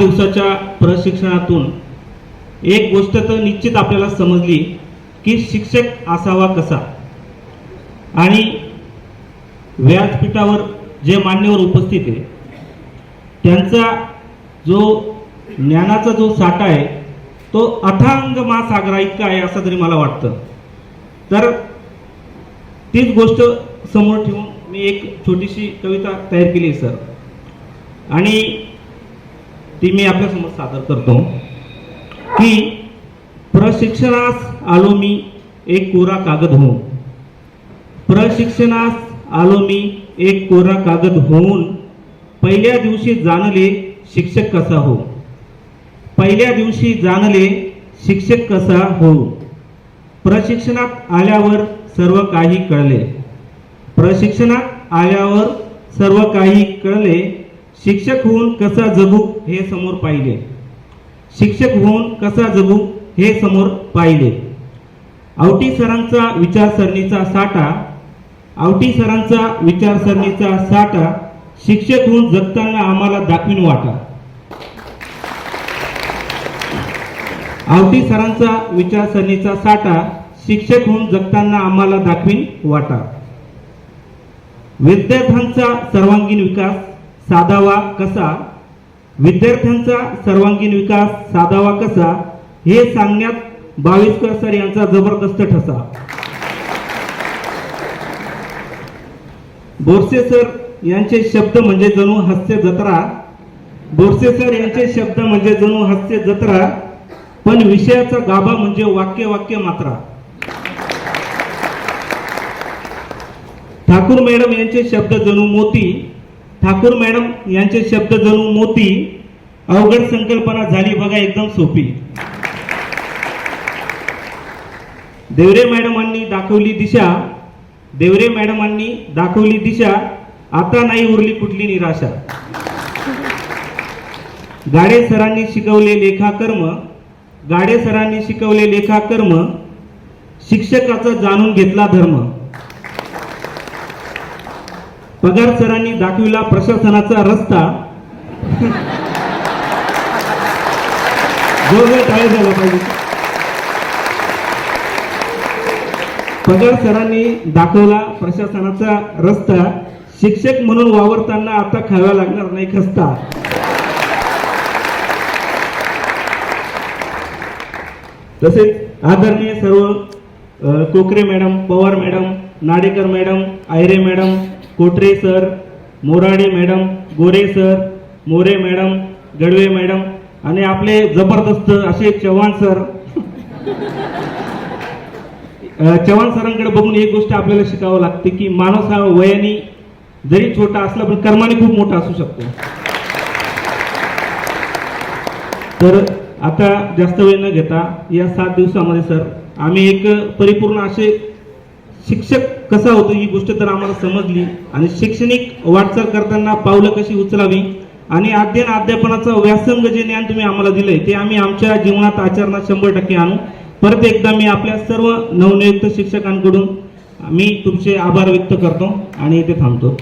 दिवसाच्या प्रशिक्षणातून एक गोष्ट तर निश्चित आपल्याला समजली की शिक्षक असावा कसा. आणि व्यासपीठावर जे मान्यवर उपस्थित आहे त्यांचा जो ज्ञानाचा जो साठा आहे तो अथांग महासागरा इतका आहे असं तरी मला वाटतं. तर तीच गोष्ट समोर ठेवून मी एक छोटीशी कविता तयार केली सर. आणि ती मी आपल्यासमोर सादर करतो की प्रशिक्षणास आलो मी एक कोरा कागद होऊन. प्रशिक्षणास आलो मी एक कोरा कागद होऊन पहिल्या दिवशी जाणले शिक्षक कसा हो? पहिल्या दिवशी जाणले शिक्षक कसा हो? प्रशिक्षणात आल्यावर सर्व काही कळले. प्रशिक्षणात आल्यावर सर्व काही कळले शिक्षक होऊन कसा जगू हे समोर पाहिले. शिक्षक होऊन कसा जगू हे समोर पाहिले. आवटी सरांचा विचारसरणीचा साठा आवटी सरांचा विचारसरणीचा साठा शिक्षक होऊन जगताना आम्हाला दाखवीन वाटा. आवटी सरांचा विचारसरणीचा साठा शिक्षक होऊन जगताना आम्हाला दाखवीन वाटा. विद्यार्थ्यांचा सर्वांगीण विकास साधावा कसा? विद्यार्थ्यांचा सर्वांगीण विकास साधावा कसा? हे सांगण्यात बावीसकर सर यांचा जबरदस्त ठसा. बोरसे सर यांचे शब्द म्हणजे जणू हास्य जत्रा. बोरसे सर यांचे शब्द म्हणजे जणू हास्य जत्रा. पण विषयाचा गाभा म्हणजे वाक्य वाक्य मात्रा. ठाकूर मॅडम यांचे शब्द जणू मोती. ठाकूर मॅडम यांचे शब्द जणू मोती अवघड संकल्पना झाली बघा एकदम सोपी. देवरे मॅडमांनी दाखवली दिशा देवरे मॅडमांनी दाखवली दिशा आता नाही उरली कुठली निराशा. गाडे सरांनी शिकवले लेखाकर्म गाडे सरांनी शिकवले लेखाकर्म शिक्षकाचा जाणून घेतला धर्म. पगार सरांनी दाखविला प्रशासनाचा रस्ता. जोरदार टाळी झाला पाहिजे. पगार सरांनी दाखवला प्रशासनाचा रस्ता. शिक्षक म्हणून वावरताना आता खावा लागणार नाही खस्ता. तसेच आदरणीय सर्व Kokare madam Pawar madam Nadekar madam Ayare madam Kotare sir Morade madam Gore sir More madam Gadve madam आणि आपले जबरदस्त असे चव्हाण सर. चव्हाण सरांकडे बघून एक गोष्ट आपल्याला शिकावं लागते की माणूस हा वयाने जरी छोटा असला पण कर्माने खूप मोठा असू शकतो. तर आता जास्त वेळ न घेता या सात दिवसामध्ये सर आम्ही एक परिपूर्ण असे शिक्षक कसा होतो ही गोष्ट तर आम्हाला समजली. आणि शैक्षणिक वाटचाल करताना पावलं कशी उचलावी? आणि अध्ययन अध्यापनाचं व्यासंग जे ज्ञान तुम्ही आम्हाला दिलंय ते आम्ही आमच्या जीवनात आचरणात शंभर टक्के आणू. परत एकदा मी आपल्या सर्व नवनियुक्त शिक्षकांकडून मी तुमचे आभार व्यक्त करतो आणि इथे थांबतो.